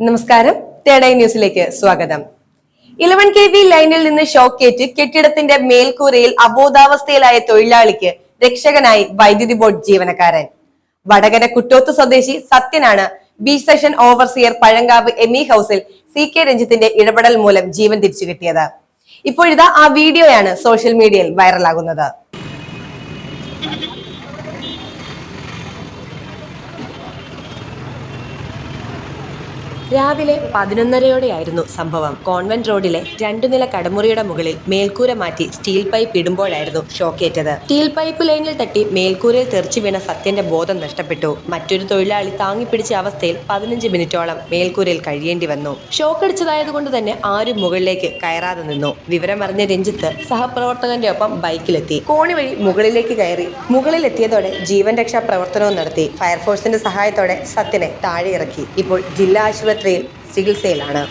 നമസ്കാരം. തേടൈ ന്യൂസിലേക്ക് സ്വാഗതം. ഇലവൻ കെ വി ലൈനിൽ നിന്ന് ഷോക്കേറ്റ് കെട്ടിടത്തിന്റെ മേൽക്കൂരയിൽ അബോധാവസ്ഥയിലായ തൊഴിലാളിക്ക് രക്ഷകനായി വൈദ്യുതി ബോർഡ് ജീവനക്കാരൻ. വടകര കുട്ടോത്ത് സ്വദേശി സത്യനാണ് B section overseer Pazhankavu ME ഹൗസിൽ സി കെ രഞ്ജിത്തിന്റെ ഇടപെടൽ മൂലം ജീവൻ തിരിച്ചു കിട്ടിയത്. ഇപ്പോഴിതാ ആ വീഡിയോയാണ് സോഷ്യൽ മീഡിയയിൽ വൈറലാകുന്നത്. രാവിലെ പതിനൊന്നരയോടെയായിരുന്നു സംഭവം. കോൺവെന്റ് റോഡിലെ രണ്ടു നില കടമുറിയുടെ മുകളിൽ മേൽക്കൂര മാറ്റി സ്റ്റീൽ പൈപ്പ് ഇടുമ്പോഴായിരുന്നു ഷോക്കേറ്റത്. സ്റ്റീൽ പൈപ്പ് ലൈനിൽ തട്ടി മേൽക്കൂരയിൽ തെറിച്ചു വീണ സത്യന്റെ ബോധം നഷ്ടപ്പെട്ടു. മറ്റൊരു തൊഴിലാളി താങ്ങിപ്പിടിച്ച അവസ്ഥയിൽ പതിനഞ്ച് മിനിറ്റോളം മേൽക്കൂരയിൽ കഴിയേണ്ടി വന്നു. ഷോക്കടിച്ചതായതുകൊണ്ട് തന്നെ ആരും മുകളിലേക്ക് കയറാതെ നിന്നു. വിവരമറിഞ്ഞ രഞ്ജിത്ത് സഹപ്രവർത്തകന്റെ ഒപ്പം ബൈക്കിലെത്തി. കോണി വഴി മുകളിലേക്ക് കയറി മുകളിലെത്തിയതോടെ ജീവൻ രക്ഷാ പ്രവർത്തനവും നടത്തി. ഫയർഫോഴ്സിന്റെ സഹായത്തോടെ സത്യനെ താഴെ ഇറക്കി ഇപ്പോൾ ജില്ലാ ആശുപത്രിയിൽ ചികിത്സയിലാണ്.